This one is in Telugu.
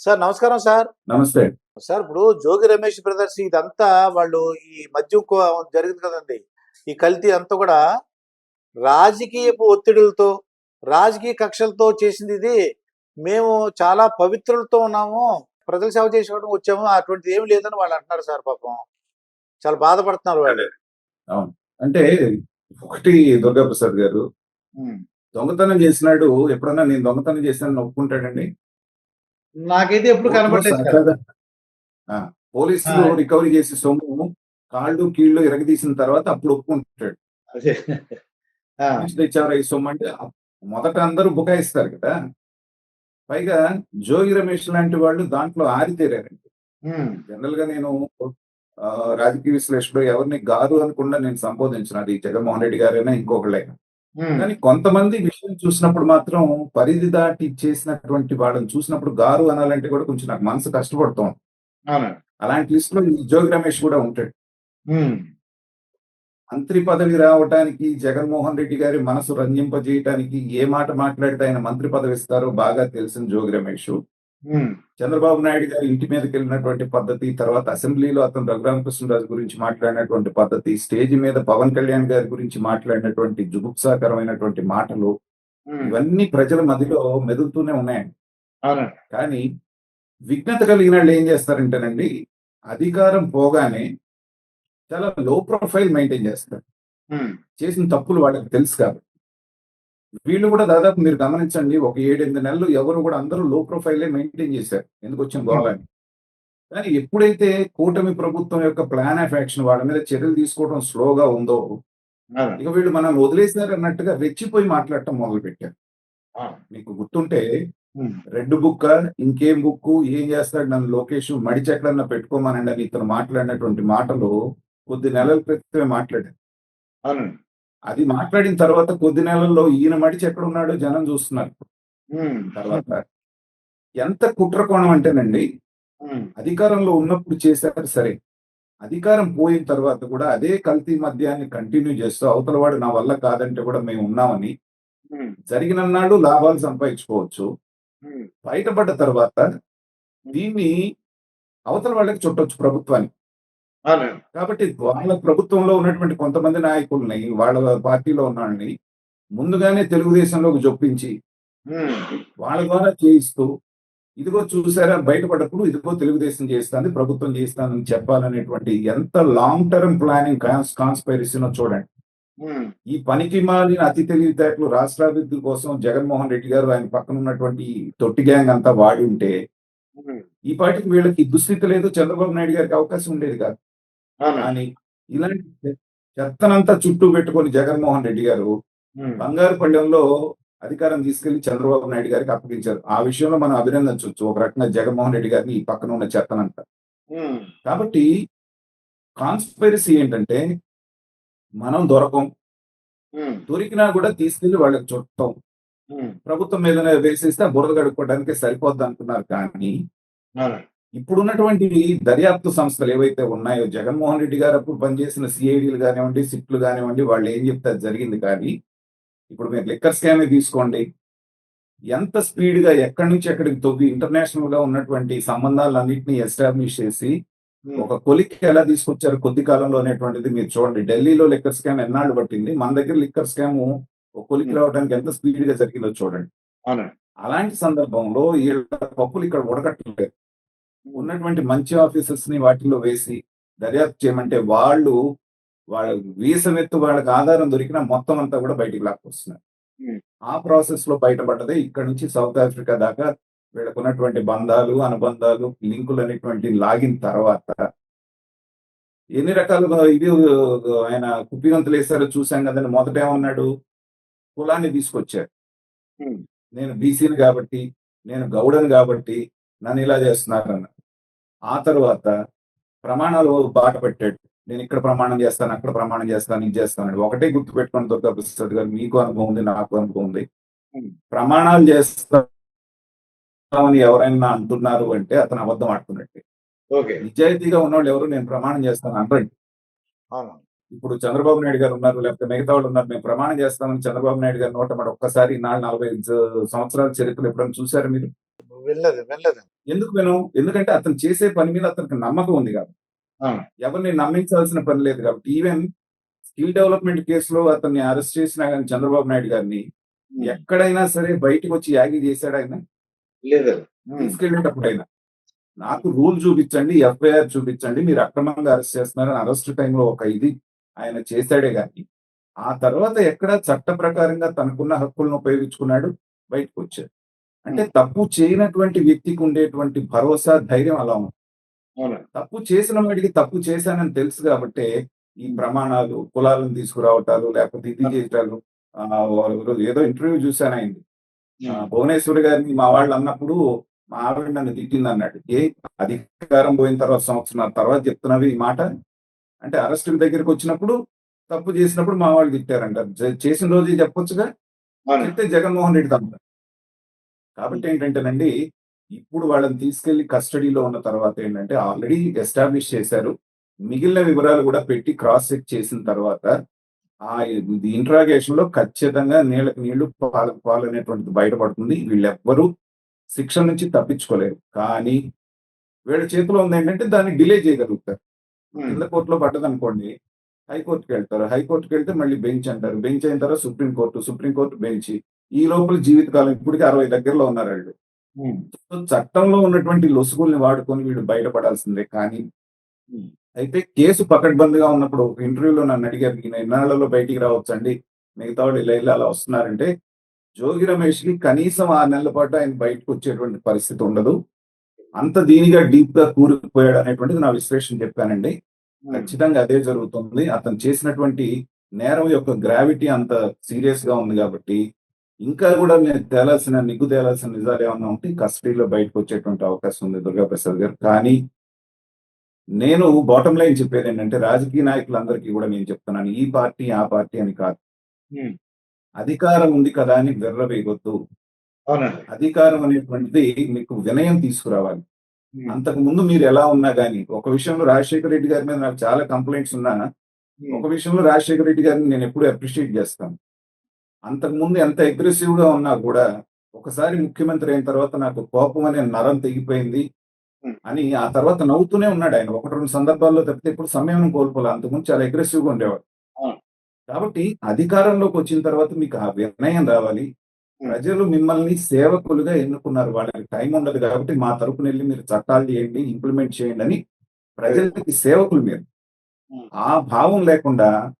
సార్ నమస్కారం సార్. నమస్తే. సార్ ఇప్పుడు జోగి రమేష్ బ్రదర్స్ ఇదంతా వాళ్ళు ఈ మద్యం జరిగింది కదండి. ఈ కల్తీ అంతా కూడా రాజకీయపు ఒత్తిడులతో రాజకీయ కక్షలతో చేసింది ఇది. మేము చాలా పవిత్రులతో ఉన్నాము. ప్రజల సేవ చేసుకోవడం వచ్చాము. అటువంటిది ఏమి లేదని వాళ్ళు అంటున్నారు సార్ పాపం. చాలా బాధపడుతున్నారు వాళ్ళు. అంటే ఒకటి దుర్గా ప్రసాద్ గారు. దొంగతనం చేసినాడు. ఎప్పుడన్నా నేను దొంగతనం చేశానని ఒప్పుకుంటాడండి నాకైతే ఎప్పుడు కనబడలేదు పోలీసులు. రికవరీ చేసి సొమ్ము కాళ్ళు కీళ్ళు ఎరగదీసిన తర్వాత అప్పుడు ఒప్పుకుంటాడు. తెచ్చారు ఈ సొమ్ము అంటే మొదట అందరూ బుకాయిస్తారు కదా. పైగా జోగి రమేష్ లాంటి వాళ్ళు దాంట్లో ఆరితేరారండి. జనరల్గా నేను రాజకీయ విశ్లేషకుడు ఎవరిని గారు అనకుండా నేను సంబోధించిన అది జగన్మోహన్ రెడ్డి గారైనా ఇంకొకళ్ళైనా. కానీ కొంతమంది విషయం చూసినప్పుడు మాత్రం పరిధి దాటి చేసినటువంటి వాళ్ళని చూసినప్పుడు గారు అనాలంటే కూడా కొంచెం నాకు మనసు కష్టపడుతాం. అలాంటి లిస్ట్లో జోగి రమేష్ కూడా ఉంటాడు. ఉమ్, మంత్రి పదవి రావటానికి జగన్మోహన్ రెడ్డి గారి మనసు రంజింపజేయటానికి ఏ మాట మాట్లాడితే ఆయన మంత్రి పదవి ఇస్తారో బాగా తెలిసిన జోగి రమేష్. చంద్రబాబు నాయుడు గారి ఇంటి మీదకి వెళ్ళినటువంటి పద్ధతి తర్వాత అసెంబ్లీలో అతను రఘురామకృష్ణరాజు గురించి మాట్లాడినటువంటి పద్ధతి స్టేజ్ మీద పవన్ కళ్యాణ్ గారి గురించి మాట్లాడినటువంటి జుగుప్సాకరమైనటువంటి మాటలు ఇవన్నీ ప్రజల మధ్యలో మెదులుతూనే ఉన్నాయండి. కానీ విఘ్నత కలిగిన వాళ్ళు ఏం చేస్తారంటేనండి అధికారం పోగానే చాలా లో ప్రొఫైల్ మెయింటైన్ చేస్తారు. చేసిన తప్పులు వాళ్ళకి తెలుసు కాబట్టి. వీళ్ళు కూడా దాదాపు మీరు గమనించండి ఒక ఏడెనిమిది నెలలు ఎవరు కూడా అందరూ లో ప్రొఫైలే మెయింటైన్ చేశారు. ఎందుకు వచ్చిన గొడవని కానీ ఎప్పుడైతే కూటమి ప్రభుత్వం యొక్క ప్లాన్ ఆఫ్ యాక్షన్ వాళ్ళ మీద చర్యలు తీసుకోవడం స్లోగా ఉందో. ఇక వీళ్ళు మనం వదిలేశారు అన్నట్టుగా రెచ్చిపోయి మాట్లాడటం మొదలు పెట్టారు మీకు గుర్తుంటే రెడ్ బుక్ ఇంకేం బుక్ ఏం చేస్తాడు నన్ను లోకేష్ మడిచెక్కడన్నా పెట్టుకోమనండి అని ఇతను మాట్లాడినటువంటి మాటలు కొద్ది నెలల క్రితమే మాట్లాడారు. అది మాట్లాడిన తర్వాత కొద్ది నెలల్లో ఈయన మడిచి ఎక్కడ ఉన్నాడో జనం చూస్తున్నారు. తర్వాత ఎంత కుట్రకోణం అంటేనండి అధికారంలో ఉన్నప్పుడు చేశారు సరే. అధికారం పోయిన తర్వాత కూడా అదే కల్తీ మద్యాన్ని కంటిన్యూ చేస్తూ అవతల వాడు నా వల్ల కాదంటే కూడా మేము ఉన్నామని ఉమ్, జరిగినన్నాడు లాభాలు సంపాదించుకోవచ్చు. బయటపడ్డ తర్వాత దీన్ని అవతల వాళ్ళకి చుట్టొచ్చు ప్రభుత్వానికి. కాబట్టి వాళ్ళ ప్రభుత్వంలో ఉన్నటువంటి కొంతమంది నాయకుల్ని వాళ్ళ పార్టీలో ఉన్న వాళ్ళని ముందుగానే తెలుగుదేశంలోకి జొప్పించి వాళ్ళ ద్వారా చేయిస్తూ ఇదిగో చూసారా బయటపడ్డప్పుడు ఇదిగో తెలుగుదేశం చేస్తుంది ప్రభుత్వం చేస్తానని చెప్పాలనేటువంటి ఎంత లాంగ్ టర్మ్ ప్లానింగ్ కాన్స్పైరసీనో చూడండి. ఈ పనికి మాలిన అతి తెలివితేటలు రాష్ట్రాభివృద్ధి కోసం జగన్మోహన్ రెడ్డి గారు ఆయన పక్కన ఉన్నటువంటి తొట్టి గ్యాంగ్ అంతా వాడి ఉంటే ఈ పాటికి వీళ్ళకి దుస్థితి లేదు చంద్రబాబు నాయుడు గారికి అవకాశం ఉండేది కాదు. కానీ ఇలాంటి చెత్తనంతా చుట్టూ పెట్టుకొని జగన్మోహన్ రెడ్డి గారు బంగారు పళ్ళెంలో అధికారం తీసుకెళ్ళి చంద్రబాబు నాయుడు గారికి అప్పగించారు. ఆ విషయంలో మనం అభినందించవచ్చు ఒక రకంగా జగన్మోహన్ రెడ్డి గారిని ఈ పక్కన ఉన్న చెత్తనంతా. కాబట్టి కాన్స్పైరసీ ఏంటంటే మనం దొరకం. దొరికినా కూడా తీసుకెళ్ళి వాళ్ళకి చుట్టం. ప్రభుత్వం మీద వేసేస్తే బురద గడుపుకోవడానికి సరిపోద్ది అనుకున్నారు కానీ. ఇప్పుడున్నటువంటి దర్యాప్తు సంస్థలు ఏవైతే ఉన్నాయో జగన్మోహన్ రెడ్డి గారు అప్పుడు పనిచేసిన సిఐడీలు కానివ్వండి సిట్లు కానివ్వండి వాళ్ళు ఏం చెప్తే జరిగింది కానీ ఇప్పుడు మీరు లిక్కర్ స్కామే తీసుకోండి. ఎంత స్పీడ్గా ఎక్కడి నుంచి ఎక్కడికి తొవ్వి ఇంటర్నేషనల్గా ఉన్నటువంటి సంబంధాలన్నింటినీ ఎస్టాబ్లిష్ చేసి ఒక కొలిక్కి ఎలా తీసుకొచ్చారు కొద్ది కాలంలో అనేటువంటిది మీరు చూడండి. ఢిల్లీలో లిక్కర్ స్కామ్ ఎన్నాళ్ళు పట్టింది? మన దగ్గర లిక్కర్ స్కామ్ ఒక కొలిక్కి రావడానికి ఎంత స్పీడ్గా జరిగిందో చూడండి. అలాంటి సందర్భంలో వీళ్ళ పప్పులు ఇక్కడ ఉడకట్లేదు. ఉన్నటువంటి మంచి ఆఫీసర్స్ని వాటిల్లో వేసి దర్యాప్తు చేయమంటే వాళ్ళు వాళ్ళ వీసమెత్తు వాళ్ళకి ఆధారం దొరికిన మొత్తం అంతా కూడా బయటికి లాక్కొస్తున్నారు. ఆ ప్రాసెస్లో బయటపడ్డదే ఇక్కడ నుంచి సౌత్ ఆఫ్రికా దాకా వీళ్ళకు ఉన్నటువంటి బంధాలు అనుబంధాలు లింకులు అనేటువంటి లాగిన తర్వాత ఎన్ని రకాలుగా ఇది ఆయన కుప్పిగంతులు వేశారో చూసాం కదండి. మొదట ఏమన్నాడు? కులాన్ని తీసుకొచ్చారు. నేను బీసీని కాబట్టి నేను గౌడని కాబట్టి నన్ను ఇలా చేస్తున్నారు అన్న ఆ తర్వాత ప్రమాణాలు బాట పెట్టాడు. నేను ఇక్కడ ప్రమాణం చేస్తాను అక్కడ ప్రమాణం చేస్తాను ఇది చేస్తాను ఒకటే గుర్తు పెట్టుకుని దుర్గా ప్రసాద్ గారు మీకు అనుభవం ఉంది నాకు అనుభవం ఉంది. ప్రమాణాలు చేస్తామని ఎవరైనా అంటున్నారు అంటే అతను అబద్ధం ఆడుతున్నట్టే. ఓకే. నిజాయితీగా ఉన్నవాళ్ళు ఎవరు? నేను ప్రమాణం చేస్తాను అనరండి ఇప్పుడు చంద్రబాబు నాయుడు గారు ఉన్నారు లేకపోతే మిగతా వాళ్ళు ఉన్నారు మేము ప్రమాణం చేస్తామని చంద్రబాబు నాయుడు గారు నోట మాట ఒక్కసారి నాలుగు నలభై సంవత్సరాల చరిత్రలు ఎప్పుడైనా చూసారు మీరు? వెళ్ళలేదు వెళ్ళలేదు ఎందుకు విను? ఎందుకంటే అతను చేసే పని మీద అతనికి నమ్మకం ఉంది కాబట్టి. ఎవరిని నమ్మించాల్సిన పని లేదు కాబట్టి. ఈవెన్ స్కిల్ డెవలప్మెంట్ కేసులో అతన్ని అరెస్ట్ చేసిన కానీ చంద్రబాబు నాయుడు గారిని ఎక్కడైనా సరే బయటకు వచ్చి యాగి చేశాడు ఆయన? లేదు. తీసుకెళ్ళేటప్పుడైనా. నాకు రూల్ చూపించండి ఎఫ్ఐఆర్ చూపించండి మీరు అక్రమంగా అరెస్ట్ చేస్తున్నారని అరెస్ట్ టైంలో ఒక ఇది ఆయన చేశాడే కానీ ఆ తర్వాత ఎక్కడ చట్ట ప్రకారంగా తనకున్న హక్కులను ఉపయోగించుకున్నాడు? బయటకు వచ్చాడు అంటే తప్పు చేయనటువంటి వ్యక్తికి ఉండేటువంటి భరోసా ధైర్యం అలా ఉంది. తప్పు చేసిన వాడికి తప్పు చేశానని తెలుసు కాబట్టే ఈ ప్రమాణాలు కులాలను తీసుకురావటాలు లేకపోతే ఇది చేయటాలు ఏదో ఇంటర్వ్యూ చూశాను అయింది భువనేశ్వర్ గారిని మా వాళ్ళు అన్నప్పుడు మా ఆవిడ నన్ను తిట్టింది అన్నాడు. ఏ అధికారం పోయిన తర్వాత సంవత్సరం తర్వాత చెప్తున్నవి ఈ మాట? అంటే అరెస్ట్ దగ్గరికి వచ్చినప్పుడు తప్పు చేసినప్పుడు మా వాళ్ళు తిట్టారంట. చేసిన రోజు చెప్పొచ్చుగా? చెప్తే జగన్మోహన్ రెడ్డి తప్ప కాబట్టి ఏంటంటేనండి ఇప్పుడు వాళ్ళని తీసుకెళ్ళి కస్టడీలో ఉన్న తర్వాత ఏంటంటే ఆల్రెడీ ఎస్టాబ్లిష్ చేశారు. మిగిలిన వివరాలు కూడా పెట్టి క్రాస్ చెక్ చేసిన తర్వాత ఆ ఇంట్రాగేషన్లో ఖచ్చితంగా నీళ్ళకి నీళ్ళు పాలకు పాలు అనేటువంటిది బయటపడుతుంది. వీళ్ళెవ్వరూ శిక్ష నుంచి తప్పించుకోలేరు. కానీ వీళ్ళ చేతిలో ఉంది ఏంటంటే దాన్ని డిలే చేయగలుగుతారు. కింద కోర్టులో పడ్డదనుకోండి హైకోర్టుకి వెళ్తారు హైకోర్టుకి వెళ్తే మళ్ళీ బెంచ్ అంటారు. బెంచ్ అయిన తర్వాత సుప్రీంకోర్టు సుప్రీంకోర్టు బెంచ్. ఈ లోపల జీవితకాలం ఇప్పటికి అరవై దగ్గరలో ఉన్నారు వాళ్ళు. చట్టంలో ఉన్నటువంటి లొసుగుల్ని వాడుకొని వీడు బయటపడాల్సిందే కానీ అయితే కేసు పకడ్బందీగా ఉన్నప్పుడు ఒక ఇంటర్వ్యూలో నన్ను అడిగారు ఈయన ఎన్నాళ్ళలో బయటికి రావచ్చండి మిగతా వాళ్ళు ఇలా ఇలా అలా వస్తున్నారంటే జోగి రమేష్కి కనీసం ఆరు నెలల పాటు ఆయన బయటకు వచ్చేటువంటి పరిస్థితి ఉండదు. అంత దీనిగా డీప్గా కూరుకుపోయాడు అనేటువంటిది నా విశ్లేషణ చెప్పానండి. ఖచ్చితంగా అదే జరుగుతుంది. అతను చేసినటువంటి నేరం యొక్క గ్రావిటీ అంత సీరియస్గా ఉంది కాబట్టి ఇంకా కూడా నేను తేలాల్సిన నిగ్గు తేలాల్సిన నిజాలు ఏమన్నా ఉంటే కస్టడీలో బయటకు వచ్చేటువంటి అవకాశం ఉంది దుర్గా ప్రసాద్ గారు. కానీ నేను బాటం లైన్ చెప్పేది ఏంటంటే రాజకీయ నాయకులందరికీ కూడా నేను చెప్తున్నాను ఈ పార్టీ ఆ పార్టీ అని కాదు. అధికారం ఉంది కదా అని వెర్రవేయొద్దు. అవునండి. అధికారం అనేటువంటిది మీకు వినయం తీసుకురావాలి. అంతకు ముందు మీరు ఎలా ఉన్నా గానీ ఒక విషయంలో రాజశేఖర రెడ్డి గారి మీద నాకు చాలా కంప్లైంట్స్ ఉన్నా ఒక విషయంలో రాజశేఖర రెడ్డి గారిని నేను ఎప్పుడు అప్రిషియేట్ చేస్తాను. అంతకు ముందు ఎంత అగ్రెసివ్గా ఉన్నా కూడా ఒకసారి ముఖ్యమంత్రి అయిన తర్వాత నాకు కోపం అనే నరం తెగిపోయింది. అని ఆ తర్వాత నవ్వుతూనే ఉన్నాడు ఆయన. ఒకటి రెండు సందర్భాల్లో తప్పితే ఇప్పుడు సమయం కోల్పోలే. అంతకుముందు చాలా అగ్రెసివ్గా ఉండేవాడు. కాబట్టి అధికారంలోకి వచ్చిన తర్వాత మీకు ఆ వినయం రావాలి. ప్రజలు మిమ్మల్ని సేవకులుగా ఎన్నుకున్నారు. వాళ్ళకి టైం ఉండదు కాబట్టి మా తరపున వెళ్ళి మీరు చట్టాలు చేయండి ఇంప్లిమెంట్ చేయండి అని ప్రజలకి సేవకులు మీరు. ఆ భావం లేకుండా